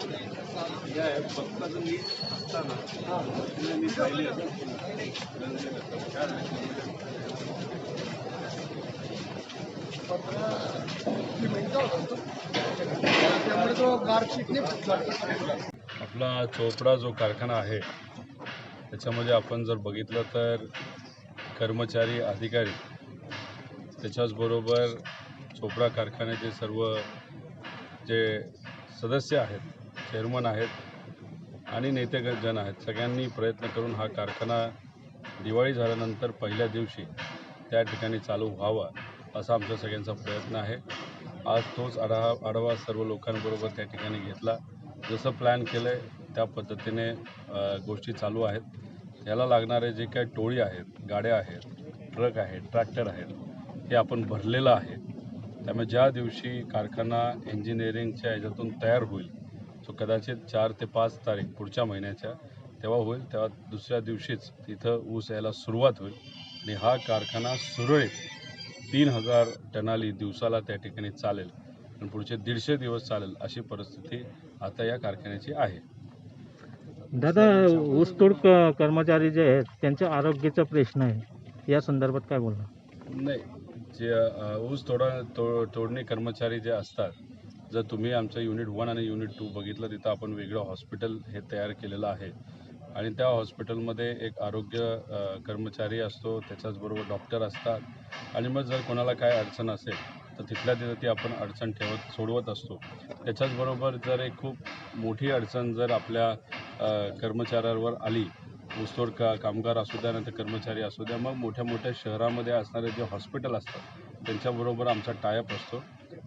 जे आहे नीट असताना आपला चोपडा जो कारखाना आहे त्याच्यामध्ये आपण जर बघितलं तर कर्मचारी अधिकारी त्याच्याचबरोबर चोपडा कारखान्याचे सर्व जे सदस्य आहेत चेअरमन आहेत आणि नेतेजन आहेत. सगळ्यांनी प्रयत्न करून हा कारखाना दिवाळी झाल्यानंतर पहिल्या दिवशी त्या ठिकाणी चालू व्हावा असा आमचा सगळ्यांचा प्रयत्न आहे. आज तोच आढावा आढावा सर्व लोकांबरोबर त्या ठिकाणी घेतला. जसं प्लॅन केलं आहे त्या पद्धतीने गोष्टी चालू आहेत. याला लागणारे जे काही टोळी आहेत गाड्या आहेत ट्रक आहेत ट्रॅक्टर आहेत हे आपण भरलेलं आहे. त्यामुळे ज्या दिवशी कारखाना इंजिनिअरिंगच्या ह्याच्यातून तयार होईल तो कदाचित चार ते पाच तारीख पुढच्या महिन्याच्या तेव्हा होईल तेव्हा दुसऱ्या दिवशीच तिथं ऊस यायला सुरुवात होईल. आणि हा कारखाना सुरळीत तीन हजार टनाली दिवसाला त्या ठिकाणी चालेल आणि पुढचे दीडशे दिवस चालेल अशी परिस्थिती आता या कारखान्याची आहे. दादा ऊसतोड कर्मचारी जे आहेत त्यांच्या आरोग्याचा प्रश्न आहे. या संदर्भात काय बोलणार? नाही जे ऊस तोडा तो तोडणी कर्मचारी जे असतात जर तुम्ही आमचं युनिट वन आणि युनिट टू बघितलं तिथं आपण वेगळं हॉस्पिटल हे तयार केलेलं आहे. आणि त्या हॉस्पिटलमध्ये एक आरोग्य कर्मचारी असतो त्याच्याचबरोबर डॉक्टर असतात. आणि मग जर कोणाला काय अडचण असेल तर तिथल्या तिथं ती आपण अडचण ठेवत सोडवत असतो. त्याच्याचबरोबर जर एक खूप मोठी अडचण जर आपल्या कर्मचाऱ्यावर आली ऊसतोड का कामगार असू द्या नाही तर कर्मचारी असू द्या मग मोठ्या मोठ्या शहरामध्ये असणारे जे हॉस्पिटल असतात त्यांच्याबरोबर आमचा टायअप असतो.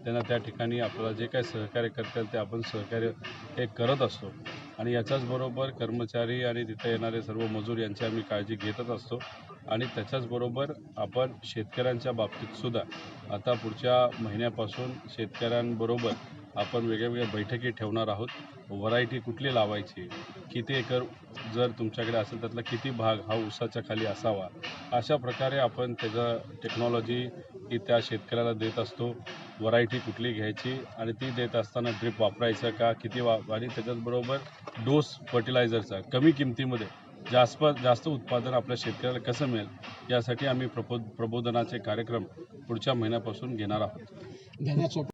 त्यांना त्या ठिकाणी आपल्याला जे काही सहकार्य करतील ते आपण सहकार्य हे करत असतो. आणि याच्याचबरोबर कर्मचारी आणि तिथे येणारे सर्व मजूर यांची आम्ही काळजी घेतच असतो. आणि त्याच्याचबरोबर आपण शेतकऱ्यांच्या बाबतीतसुद्धा आता पुढच्या महिन्यापासून शेतकऱ्यांबरोबर आपण वेगळ्या वेगळ्या बैठकी ठेवणार आहोत. व्हरायटी कुठली लावायची? किती एकर जर तुमच्याकडे असेल त्यातला किती भाग हा ऊसाच्या खाली असावा? अशा प्रकारे आपण त्याचं टेक्नॉलॉजी ही त्या शेतकऱ्याला देत असतो. व्हरायटी कुठली घ्यायची आणि ती देत असताना ड्रिप वापरायचं का? किती वा आणि त्याच्याचबरोबर डोस फर्टिलायझरचा कमी किमतीमध्ये जास्त जास्त उत्पादन आपल्या शेतकऱ्याला कसं मिळेल? यासाठी आम्ही प्रबोध प्रबोधनाचे कार्यक्रम पुढच्या महिन्यापासून घेणार आहोत.